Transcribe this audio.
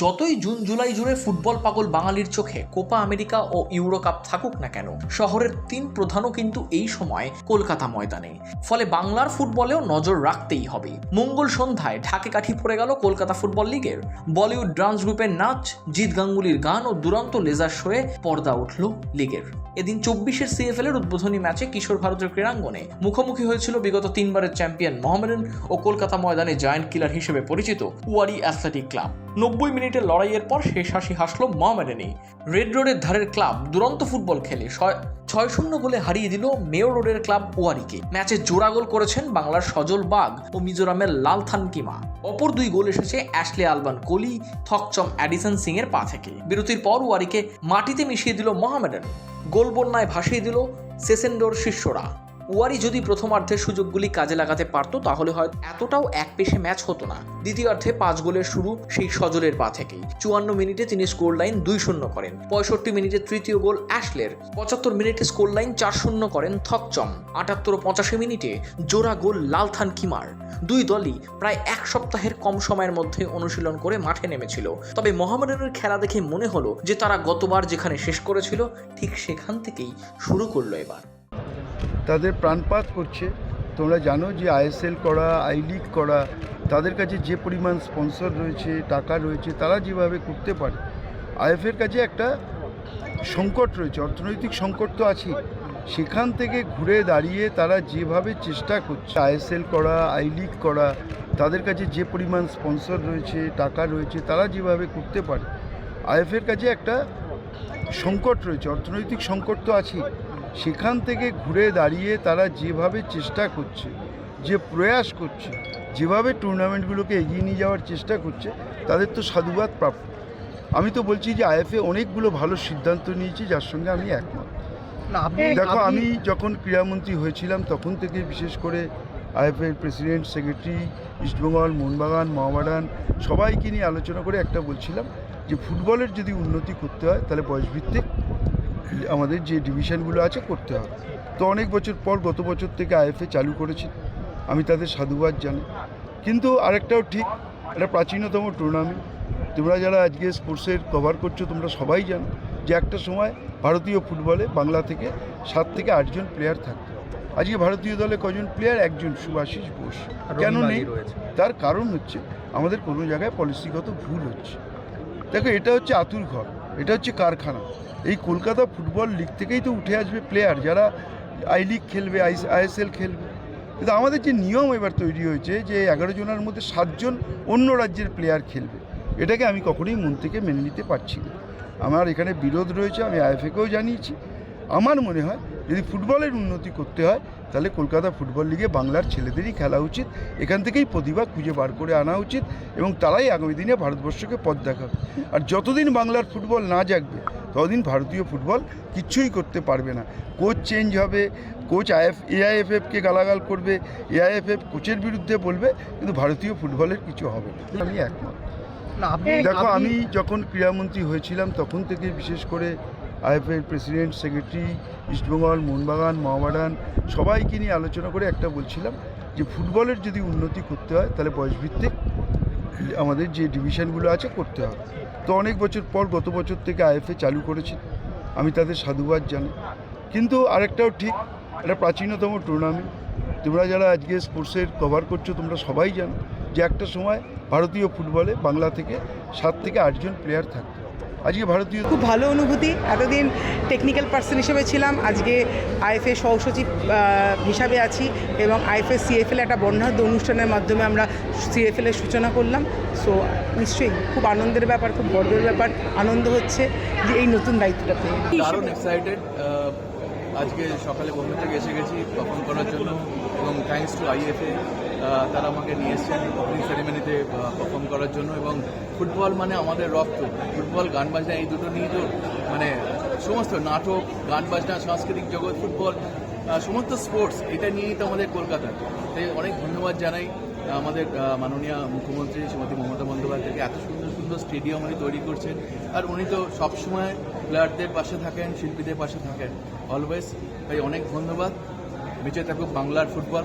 যতই June July জুড়ে football পাগল বাঙালির চোখে কোপা আমেরিকা ও ইউরো কাপ থাকুক না কেন, শহরের তিন প্রধানও কিন্তু এই সময় কলকাতা ময়দানে। ফলে বাংলার ফুটবলেও নজর রাখতেই হবে। মঙ্গল সন্ধ্যায় ঢাকে কাঠি পড়ে গেল কলকাতা ফুটবল লিগের। বলিউড ডান্স গ্রুপের নাচ, জিৎ গাঙ্গুলির গান ও দুরন্ত লেজার শোয়ে পর্দা উঠল লিগের। এদিন চব্বিশের সিএফএল এর উদ্বোধনী ম্যাচে কিশোর ভারতের ক্রীড়াঙ্গনে মুখোমুখি হয়েছিল বিগত তিনবারের চ্যাম্পিয়ন মোহামেডান ও কলকাতা ময়দানে জায়ান্ট কিলার হিসেবে পরিচিত ওয়ারি অ্যাথলেটিক ক্লাব। নব্বই মিনিটের লড়াইয়ের পর শেষ হাসি হাসল মোহামেডানই রেড রোডের ধারের ক্লাব দুরন্ত ফুটবল খেলে। ছয় শূন্য গোলে হারিয়ে দিল মেয়র রোডের ক্লাব ওয়ারিকে। ম্যাচে জোড়া গোল করেছেন বাংলার সজল বাগ ও মিজোরামের লাল থানকিমা। অপর দুই গোল এসেছে Ashley Alban Koli Thokchom Edison Singh এর পা থেকে। বিরতির পর ওয়ারিকে মাটিতে মিশিয়ে দিল মোহামেডান গোল বন্যায় ভাসিয়ে দিল সেসেন্ডোর শিষ্যরা। ওয়ারি যদি প্রথমার্ধের সুযোগগুলি কাজে লাগাতে পারতো, তাহলে হয়তো এতটাও এক পেশে ম্যাচ হতো না। দ্বিতীয়ার্ধে পাঁচ গোলের শুরু সেই সজলের পা থেকেই। চুয়ান্ন মিনিটে তিনি স্কোর লাইন দুই শূন্য করেন। পঁয়ষট্টি মিনিটে তৃতীয় গোল অ্যাশলের। পঁচাত্তর মিনিটে স্কোর লাইন চার শূন্য করেন থকচম। আটাত্তর পঁচাশি মিনিটে জোড়া গোল লালথান কিমার। দুই দলই প্রায় এক সপ্তাহের কম সময়ের মধ্যে অনুশীলন করে মাঠে নেমেছিল। তবে মোহামেডানের খেলা দেখে মনে হলো যে তারা গতবার যেখানে শেষ করেছিল, ঠিক সেখান থেকেই শুরু করল এবার। তাদের প্রাণপাত করছে। তোমরা জানো যে আইএসএল করা, আই লিগ করা, তাদের কাছে যে পরিমাণ স্পন্সর রয়েছে, টাকা রয়েছে, তারা যেভাবে করতে পারে আইএফের কাছে একটা সংকট রয়েছে, অর্থনৈতিক সংকট তো আছেই। সেখান থেকে ঘুরে দাঁড়িয়ে তারা যেভাবে চেষ্টা করছে, আইএসএল করা, আই লিগ করা, তাদের কাছে যে পরিমাণ স্পন্সর রয়েছে, টাকা রয়েছে, তারা যেভাবে করতে পারে আইএফের কাছে একটা সংকট রয়েছে, অর্থনৈতিক সংকট তো আছেই। সেখান থেকে ঘুরে দাঁড়িয়ে তারা যেভাবে চেষ্টা করছে যে প্রয়াস করছে যেভাবে টুর্নামেন্টগুলোকে এগিয়ে নিয়ে যাওয়ার চেষ্টা করছে তাদের তো সাধুবাদ প্রাপ্য। আমি তো বলছি যে আইএফএ অনেকগুলো ভালো সিদ্ধান্ত নিয়েছি যার সঙ্গে আমি একমত। আপনি দেখো আমি যখন ক্রীড়ামন্ত্রী হয়েছিলাম তখন থেকে বিশেষ করে আইএফএর প্রেসিডেন্ট সেক্রেটারি ইস্টবেঙ্গল মোহনবাগান মহাবাগান সবাইকে নিয়ে আলোচনা করে একটা বলছিলাম যে ফুটবলের যদি উন্নতি করতে হয় তাহলে বয়সভিত্তিক আমাদের যে ডিভিশনগুলো আছে করতে হবে। তো অনেক বছর পর গত বছর থেকে আইএফএ চালু করেছে। আমি তাদের সাধুবাদ জানি কিন্তু আরেকটাও ঠিক একটা প্রাচীনতম টুর্নামেন্ট তোমরা যারা আজকে স্পোর্টসের কভার করছ তোমরা সবাই জানো যে একটা সময় ভারতীয় ফুটবলে বাংলা থেকে সাত থেকে আটজন প্লেয়ার থাকতো। আজকে ভারতীয় দলে কজন প্লেয়ার একজন সুভাষিস বোস। কেন নেই? রয়েছে। তার কারণ হচ্ছে আমাদের কোনো জায়গায় পলিসিগত ভুল হচ্ছে। দেখো এটা হচ্ছে আতুর ঘর এটা হচ্ছে কারখানা। এই কলকাতা ফুটবল লিগ থেকেই তো উঠে আসবে প্লেয়ার যারা আই লিগ খেলবে আই আইএসএল খেলবে। কিন্তু আমাদের যে নিয়ম এবার তৈরি হয়েছে যে এগারো জনের মধ্যে সাতজন অন্য রাজ্যের প্লেয়ার খেলবে, এটাকে আমি কখনোই মন থেকে মেনে নিতে পারছি না। আমার এখানে বিরোধ রয়েছে, আমি আইএফএকেও জানিয়েছি। আমার মনে হয় যদি ফুটবলের উন্নতি করতে হয়, তাহলে কলকাতা ফুটবল লিগে বাংলার ছেলেদেরই খেলা উচিত। এখান থেকেই প্রতিভা খুঁজে বার করে আনা উচিত এবং তারাই আগামী দিনে ভারতবর্ষকে পথ দেখাবে। আর যতদিন বাংলার ফুটবল না জাগবে ততদিন ভারতীয় ফুটবল কিচ্ছুই করতে পারবে না। কোচ চেঞ্জ হবে কোচ আইএফ এআইএফএফকে গালাগাল করবে এআইএফএফ কোচের বিরুদ্ধে বলবে কিন্তু ভারতীয় ফুটবলের কিছু হবে না। আমি একমত। আপনি দেখো আমি যখন ক্রীড়ামন্ত্রী হয়েছিলাম তখন থেকে বিশেষ করে আইএফএর প্রেসিডেন্ট সেক্রেটারি ইস্টবেঙ্গল মোহনবাগান মহাবাগান সবাইকে নিয়ে আলোচনা করে একটা বলছিলাম যে ফুটবলের যদি উন্নতি করতে হয় তাহলে বয়সভিত্তিক আমাদের যে ডিভিশনগুলো আছে করতে হবে। তো অনেক বছর পর, গত বছর থেকে আইএফএ চালু করেছে। আমি তাদের সাধুবাদ জানাই। কিন্তু আরেকটাও ঠিক এটা প্রাচীনতম টুর্নামেন্ট তোমরা যারা আজকে স্পোর্টসের কভার করছ, তোমরা সবাই জানো যে একটা সময় ভারতীয় ফুটবলে বাংলা থেকে সাত থেকে আটজন প্লেয়ার থাকতো। আজকে ভারতীয় খুব ভালো অনুভূতি। এতদিন টেকনিক্যাল পার্সন হিসেবে ছিলাম। আজকে আইএফএ সহসচিব হিসাবে আছি এবং আইএফএ সিএফএল একটা বর্ণাঢ্য অনুষ্ঠানের মাধ্যমে আমরা সিএফএল এর সূচনা করলাম। সো নিশ্চয়ই খুব আনন্দের ব্যাপার খুব গর্বের ব্যাপার। আনন্দ হচ্ছে যে এই নতুন দায়িত্বটা পেয়ে। দারুণ এক্সাইটেড আজকে সকালে বোম্বে থেকে এসে গেছি পারফর্ম করার জন্য এবং থ্যাঙ্কস টু আইএফএ তারা আমাকে নিয়ে এসছেন ওপেনিং সেরেমনিতে পারফর্ম করার জন্য। এবং ফুটবল মানে আমাদের রক্ত ফুটবল গান বাজনা, এই দুটো নিয়েই তো মানে সমস্ত নাটক, গান বাজনা, সাংস্কৃতিক জগৎ ফুটবল সমস্ত স্পোর্টস এটা নিয়েই তো আমাদের কলকাতা। তাই অনেক ধন্যবাদ জানাই আমাদের মাননীয় মুখ্যমন্ত্রী শ্রীমতী মমতা বন্দ্যোপাধ্যায়কে। এত সুন্দর সুন্দর স্টেডিয়াম উনি তৈরি করছেন। আর উনি তো সবসময় প্লেয়ারদের পাশে থাকেন, শিল্পীদের পাশে থাকেন অলওয়েজ তাই অনেক ধন্যবাদ। বেঁচে থাকুক বাংলার football